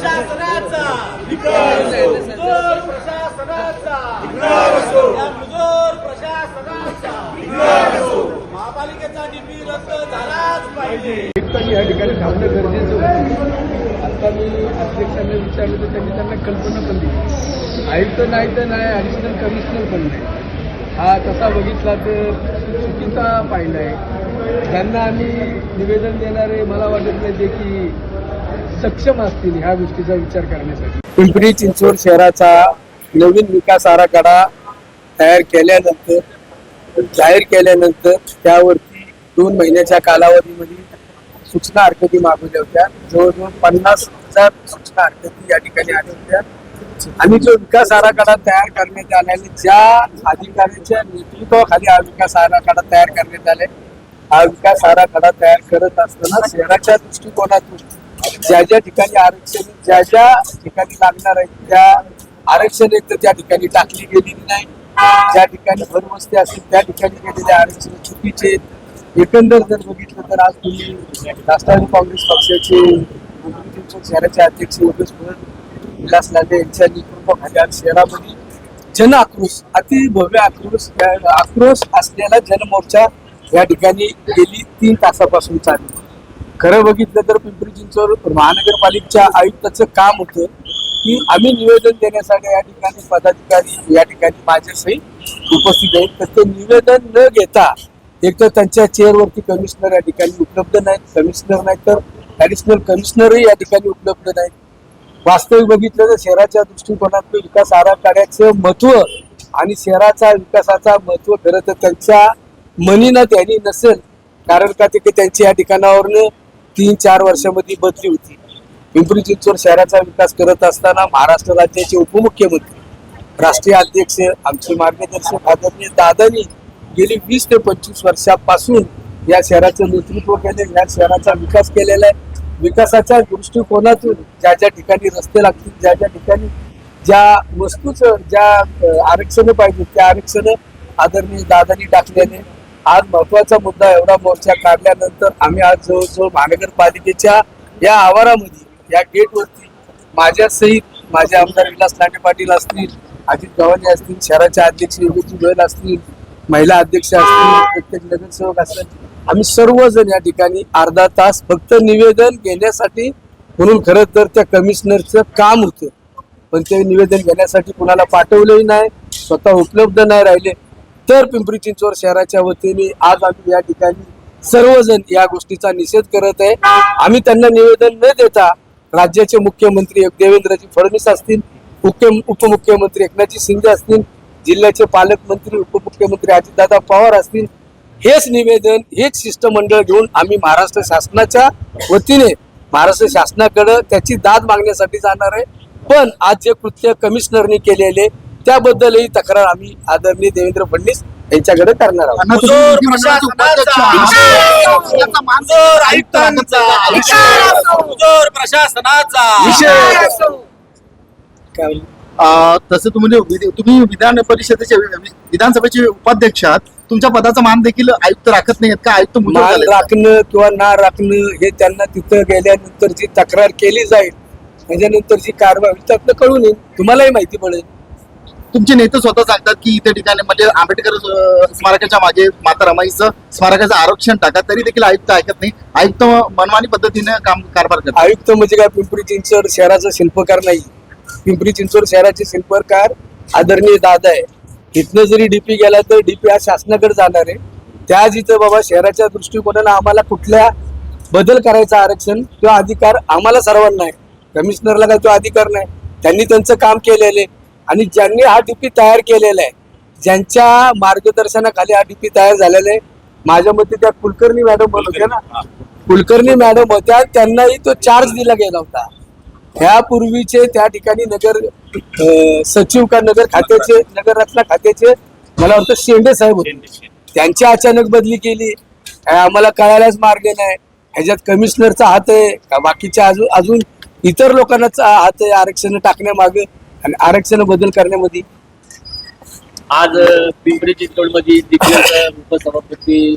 प्रशासनाचा. प्रशासनाचा प्रशासनाचा महापालिकेचा डीपी रद्द झालाच पाहिजे. या ठिकाणी थांबणं गरजेचं होतं. आता मी अध्यक्षांना विचारलं तर त्यांनी त्यांना कल्पना पण दिली. आयुक्त नाही तर नाही ॲडिशनल कमिशनर पण नाही. हा तसा बघितला तर चुकीचा पाहिला आहे. ज्यांना आम्ही निवेदन देणारे मला वाटत नाही ते की सक्षम असतील ह्या गोष्टीचा विचार करण्यासाठी. पिंपरी चिंचवड शहराचा नवीन विकास आराखडा तयार केल्यानंतर जाहीर केल्यानंतर त्यावरती दोन महिन्याच्या कालावधीमध्ये सूचना हरकती मागवल्या होत्या. जवळजवळ पन्नास हजार सूचना हरकती या ठिकाणी आल्या होत्या. आणि जो विकास आराखडा तयार करण्यात आल्याने ज्या अधिकाऱ्यांच्या नेतृत्वाखाली हा विकास आराखडा तयार करण्यात आलाय हा विकास आराखडा तयार करत असताना शहराच्या दृष्टिकोनातून ज्या ज्या ठिकाणी आरक्षण ज्या ज्या ठिकाणी लागणार आहे त्या आरक्षण एक तर त्या ठिकाणी टाकली गेलेली नाही. ज्या ठिकाणी भरवस्ती असतील त्या ठिकाणी गेलेले आरक्षण चुकीचे एकंदर जर बघितलं तर आज तुम्ही राष्ट्रवादी काँग्रेस पक्षाचे शहराचे अध्यक्ष योगेश भगत विलास लांडे यांच्या नेतृत्वाखाली आज शहरामध्ये जन आक्रोश अति भव्य आक्रोश आक्रोश असलेला जनमोर्चा या ठिकाणी गेली तीन तासापासून चालू. खरं बघितलं तर पिंपरी चिंचवड महानगरपालिकेच्या आयुक्ताचं काम होतं की आम्ही निवेदन देण्यासाठी या ठिकाणी पदाधिकारी या ठिकाणी माझ्यासहित उपस्थित आहेत. तर ते निवेदन न घेता एक तर त्यांच्या चेअरवरती कमिशनर या ठिकाणी उपलब्ध नाहीत. कमिशनर नाही तर ॲडिशनल कमिशनरही या ठिकाणी उपलब्ध नाहीत. वास्तविक बघितलं तर शहराच्या दृष्टिकोनातून विकास आराखड्याचं महत्त्व आणि शहराचा विकासाचा महत्त्व खरं तर त्यांच्या मनीनं त्यांनी नसेल. कारण का ते की त्यांची या ठिकाणावरनं तीन चार वर्षामध्ये बदली होती. पिंपरी चिंचवड शहराचा विकास करत असताना महाराष्ट्र राज्याचे उपमुख्यमंत्री राष्ट्रीय अध्यक्ष आमचे मार्गदर्शक आदरणीय दादानी गेली वीस ते पंचवीस वर्षापासून या शहराचं नेतृत्व केले या शहराचा विकास केलेला आहे. विकासाच्या दृष्टिकोनातून ज्या ज्या ठिकाणी रस्ते लागतील ज्या ज्या ठिकाणी ज्या वस्तूचं ज्या आरक्षणं पाहिजे त्या आरक्षणं आदरणीय दादानी टाकल्याने आज महत्त्वाचा मुद्दा एवढा मोर्चा काढल्यानंतर आम्ही आज जवळजवळ महानगरपालिकेच्या या आवारामध्ये या गेटवरती माझ्यासहित माझे आमदार विलास लाटे पाटील असतील अजित गव्हाणे असतील शहराच्या अध्यक्ष योगेश गोयल असतील महिला अध्यक्ष असतील प्रत्येक नगरसेवक असतील आम्ही सर्वजण या ठिकाणी अर्धा तास फक्त निवेदन घेण्यासाठी म्हणून खरं तर त्या कमिशनरचं काम होतं. पण ते निवेदन घेण्यासाठी कुणाला पाठवलंही नाही स्वतः उपलब्ध नाही राहिले. तर पिंपरी चिंचवड शहराच्या वतीने आज आम्ही या ठिकाणी सर्वजण या गोष्टीचा निषेध करत आहे. आम्ही त्यांना निवेदन न देता राज्याचे मुख्यमंत्री देवेंद्रजी फडणवीस असतील मुख्य उपमुख्यमंत्री एकनाथजी शिंदे असतील जिल्ह्याचे पालकमंत्री उपमुख्यमंत्री अजितदादा पवार असतील हेच निवेदन हेच शिष्टमंडळ घेऊन आम्ही महाराष्ट्र शासनाच्या वतीने महाराष्ट्र शासनाकडे त्याची दाद मागण्यासाठी जाणार आहे. पण आज जे कृत्य कमिशनरने केलेले त्याबद्दलही तक्रार आम्ही आदरणीय देवेंद्र फडणवीस यांच्याकडे करणार आहोत. काय तसं तुम्ही तुम्ही विधान परिषदेचे विधानसभेचे उपाध्यक्ष आहात. तुमच्या पदाचा मान देखील आयुक्त राखत नाहीत का? आयुक्त मान? राखणं किंवा ना राखणं हे त्यांना तिथं गेल्यानंतर जी तक्रार केली जाईल. त्याच्यानंतर जी कारवाई होईल. त्यातनं कळून येईल. तुम्हालाही माहिती पडेल. तुमचे नेते स्वतः सांगतात की इथे ठिकाणी म्हणजे आंबेडकर स्मारकाच्या मागे माता रमाईचं स्मारकाचं आरक्षण टाका तरी देखील आयुक्त ऐकत नाही. आयुक्त मनमानी पद्धतीने काम कारभार करतात. आयुक्त म्हणजे काय? पिंपरी चिंचवड शहराचा शिल्पकार नाही. पिंपरी चिंचवड शहराचे शिल्पकार आदरणीय दादा आहे. इथनं जरी डीपी गेला तर डीपी हा शासनाकडे जाणार आहे. त्या जिथं बाबा शहराच्या दृष्टिकोनानं आम्हाला कुठल्या बदल करायचा आरक्षण किंवा अधिकार आम्हाला सर्वांना आहे. कमिशनरला काय तो अधिकार नाही. त्यांनी त्यांचं काम केलेले आणि ज्यांनी हा डीपी तयार केलेला आहे ज्यांच्या मार्गदर्शनाखाली हा डीपी तयार झालेला आहे माझ्या मते त्या कुलकर्णी मॅडम होत्या ना कुलकर्णी मॅडम होत्या त्यांनाही तो चार्ज दिला गेला होता. ह्यापूर्वीचे त्या ठिकाणी नगर सचिव का नगर खात्याचे नगर रत्ना खात्याचे मला वाटतं शेंडे साहेब होते. त्यांची अचानक बदली केली. आम्हाला कळायलाच मार्ग नाही. ह्याच्यात कमिशनरचा हात आहे का बाकीच्या अजून अजून इतर लोकांचा हात आहे आरक्षण टाकण्यामागे. आणि आरक्षण बदल करण्यामध्ये? आज पिंपरी चिंचवडमध्ये उपसभापती